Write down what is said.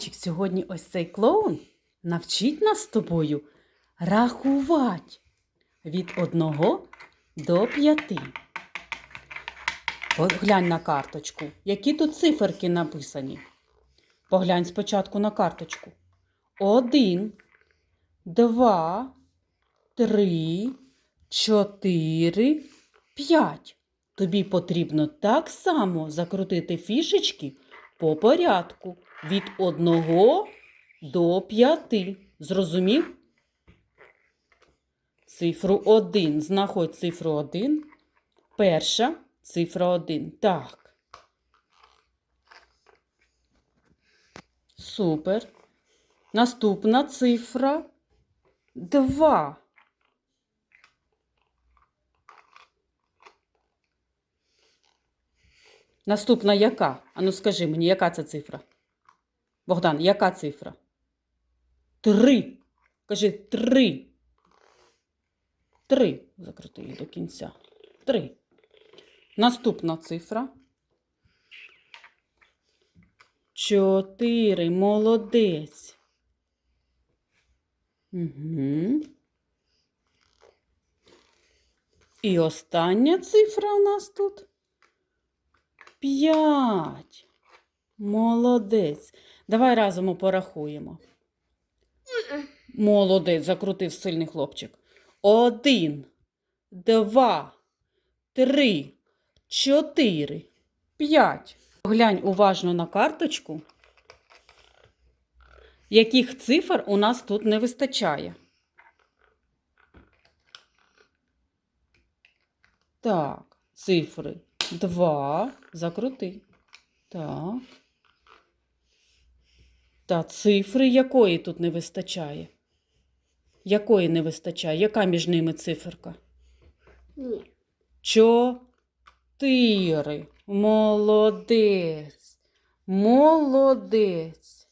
Сьогодні ось цей клоун навчить нас з тобою рахувати від 1 до 5. Поглянь на карточку. Які тут циферки написані? Поглянь спочатку на карточку. Один, два, три, чотири, п'ять. Тобі потрібно так само закрутити фішечки по порядку від одного до п'яти. Зрозумів? Цифру 1. Знаходь цифру 1. Перша цифра 1. Так. Супер. Наступна цифра 2. Наступна яка? Ану скажи мені, яка це цифра? Богдан, яка цифра? Три. Кажи три. Три. Закрути її до кінця. Три. Наступна цифра. Чотири. Молодець. Угу. І остання цифра у нас тут. П'ять. Молодець. Давай разом порахуємо. Молодець, закрутив сильний хлопчик. Один, два, три, чотири, п'ять. Глянь уважно на карточку. Яких цифр у нас тут не вистачає? Так, цифри. Два. Закрути. Так. Та цифри якої тут не вистачає? Якої не вистачає? Яка між ними циферка? Ні. Чотири. Молодець. Молодець.